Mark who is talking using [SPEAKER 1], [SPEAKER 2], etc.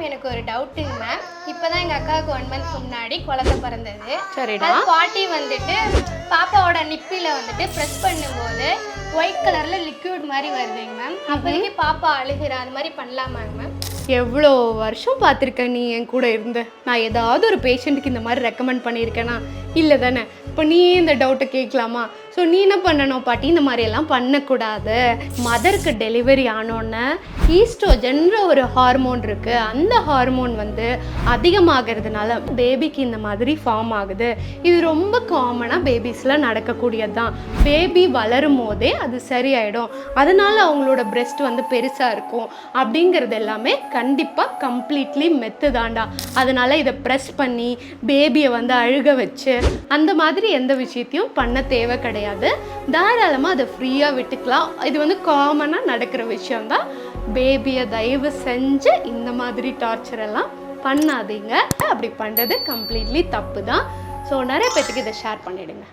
[SPEAKER 1] Ma'am எனக்கு ஒரு டவுட்டுங்க ma'am. இப்போதான் எங்கள் அக்காவுக்கு ஒன் மந்த் முன்னாடி குழந்தை பிறந்தது.
[SPEAKER 2] சரிடா.
[SPEAKER 1] பாட்டி வந்துட்டு பாப்பாவோட நிப்பில வந்துட்டு ப்ரெஸ் பண்ணும்போது ஒயிட் கலர்ல லிக்விட் மாதிரி வருதுங்க மேம். அப்போதைக்கு பாப்பா அழுகிற அது மாதிரி பண்ணலாமாங்க மேம்?
[SPEAKER 2] எவ்வளோ வருஷம் பார்த்துருக்க நீ என் கூட இருந்த? நான் ஏதாவது ஒரு பேஷண்ட்டுக்கு இந்த மாதிரி ரெக்கமெண்ட் பண்ணியிருக்கேனா? இல்லை தானே. இப்போ நீ இந்த டவுட்டை கேட்கலாமா? ஸோ நீ என்ன பண்ணணும் பாட்டி? இந்த மாதிரியெல்லாம் பண்ணக்கூடாது. மதருக்கு டெலிவரி ஆனோடனே ஈஸ்ட்ரோஜன்ற ஒரு ஹார்மோன் இருக்குது அந்த ஹார்மோன் வந்து அதிகமாகிறதுனால பேபிக்கு இந்த மாதிரி ஃபார்ம் ஆகுது. இது ரொம்ப காமனாக பேபிஸில் நடக்கக்கூடியது தான் பேபி வளரும் போதே அது சரியாயிடும். அதனால அவங்களோட பிரெஸ்ட் வந்து பெருசாக இருக்கும். அப்படிங்கிறது எல்லாமே கண்டிப்பாக கம்ப்ளீட்லி மெத்து தாண்டா அதனால் இதை ப்ரெஸ் பண்ணி பேபியை வந்து அழுக வச்சு அந்த மாதிரி எந்த விஷயத்தையும் பண்ண தேவை கிடையாது. தாராளமாக அதை ஃப்ரீயாக விட்டுக்கலாம். இது வந்து காமனாக நடக்கிற விஷயம்தான். பேபியை தயவு செஞ்சு இந்த மாதிரி டார்ச்சர் எல்லாம் பண்ணாதீங்க. அப்படி பண்ணுறது கம்ப்ளீட்லி தப்பு தான் ஸோ நிறைய பேத்துக்கு இதை ஷேர் பண்ணிவிடுங்க